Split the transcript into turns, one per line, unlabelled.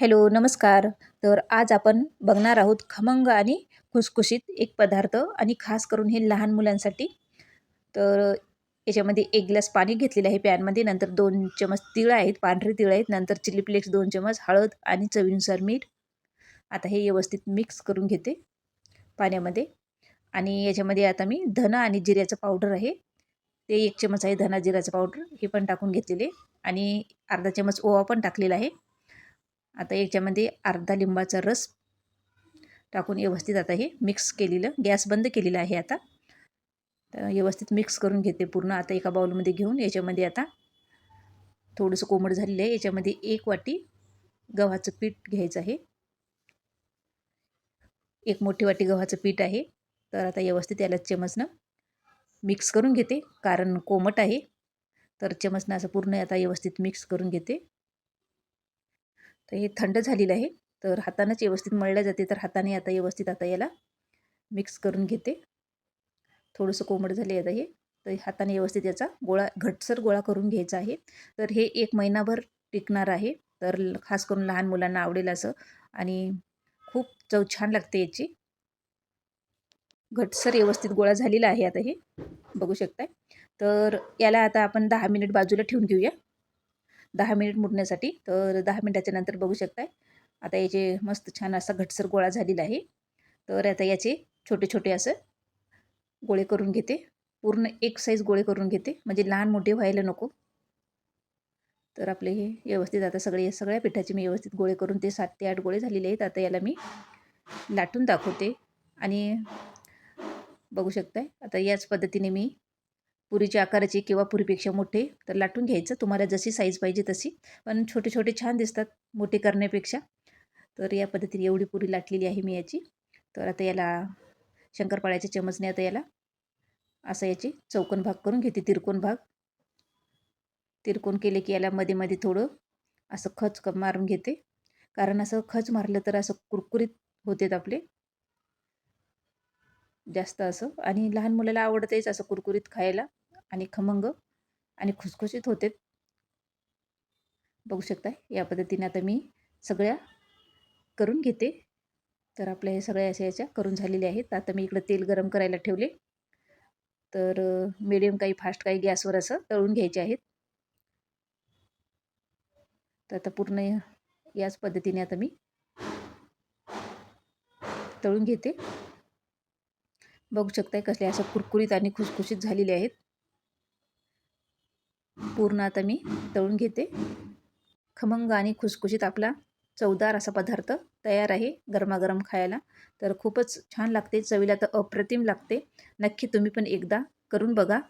Hello नमस्कार. तर आज आपण बघणार आहोत खमंग आणि खुसखुशीत एक पदार्थ आणि खास करून हे लहान मुलांसाठी. तर याच्यामध्ये एक ग्लास पाणी घेतलेलं आहे पॅनमध्ये नंतर दोन चमच तिळ आहेत पांढरे तिळ आहेत नंतर चिली फ्लेक्स दोन चमच हळद आणि चवीनुसार मीठ. आता हे व्यवस्थित मिक्स करून घेते पाण्यामध्ये. आणि याच्यामध्ये आता मी धन आणि जिऱ्याचं पावडर आहे. ते एक चमच आहे धना जिऱ्याचं पावडर हे पण टाकून घेतलेले. आणि अर्धा चमच ओवा पण टाकलेला आहे. आता याच्यामध्ये अर्धा लिंबाचा रस टाकून व्यवस्थित आता हे मिक्स केलेलं गॅस बंद केलेला आहे आता. तर व्यवस्थित मिक्स करून घेते पूर्ण. आता एका बाउलमध्ये घेऊन याच्यामध्ये आता थोडंसं कोमट झालेलं आहे. याच्यामध्ये एक वाटी गव्हाचं पीठ घ्यायचं आहे. एक मोठी वाटी गव्हाचं पीठ आहे. तर आता व्यवस्थित याला चमचनं मिक्स करून घेते. कारण कोमट आहे. तर चमचनं असं पूर्ण आता व्यवस्थित मिक्स करून घेते. तर हे थंड झालेलं आहे. तर हातानंच व्यवस्थित मळल्या जाते. तर हाताने आता व्यवस्थित आता याला मिक्स करून घेते. थोडंसं कोंबड झाले आता हे. तर हाताने व्यवस्थित याचा गोळा घटसर गोळा करून घ्यायचा आहे. तर हे एक महिनाभर टिकणार आहे. तर खास करून लहान मुलांना आवडेल असं. आणि खूप चव छान लागते याची. घटसर व्यवस्थित गोळा झालेला आहे आता हे. बघू शकताय. तर याला आता आपण दहा मिनिट बाजूला ठेवून घेऊया. दहा मिनिट मुरण्यासाठी. तर दहा मिनिटाच्या नंतर बघू शकताय. आता याचे मस्त छान असा घटसर गोळा झालेला आहे. तर आता याचे छोटे छोटे असं गोळे करून घेते. पूर्ण एक साईज गोळे करून घेते. म्हणजे लहान मोठे व्हायला नको. तर आपले हे व्यवस्थित आता सगळे सगळ्या पिठाचे मी व्यवस्थित गोळे करून ते सात ते आठ गोळे झालेले आहेत. आता याला मी लाटून दाखवते. आणि बघू शकताय. आता याच पद्धतीने मी पुरीच्या आकाराची किंवा पुरीपेक्षा मोठे तर लाटून घ्यायचं. तुम्हाला जशी साईज पाहिजे तशी. पण छोटे छोटे छान दिसतात मोठे करण्यापेक्षा. तर या पद्धतीने एवढी पुरी लाटलेली आहे मी याची. तर आता याला शंकरपाळ्याच्या चमचने आता याला असं याची चौकोन भाग करून घेते. तिरकोन भाग. तिरकोन केले की याला मध्ये मध्ये थोडं असं खच मारून घेते. कारण असं खच मारलं तर असं कुरकुरीत होतेत आपले. जास्त असं. आणि लहान मुलाला आवडतेच असं कुरकुरीत खायला. आणि खमंग आणि खुसखुशीत होते. बघू शकता या पद्धतीने आता मी सगळ्या करून घेते. तर आपल्या हे सगळ्या अशा याच्या करून झालेल्या आहेत. आता मी इकडं तेल गरम करायला ठेवले. तर मिडियम काही फास्ट काही गॅसवर असं तळून घ्यायचे आहेत. तर आता पूर्ण याच पद्धतीने आता मी तळून घेते. बघू शकताय कसले असं कुरकुरीत आणि खुसखुशीत झालेले आहेत. पूर्ण आता मी तळून घेते. खमंग आणि खुसखुशीत आपला चवदार असा पदार्थ तयार आहे गरमागरम खायला. तर खूपच छान लागते. चवीला तर अप्रतिम लागते. नक्की तुम्ही पण एकदा करून बघा.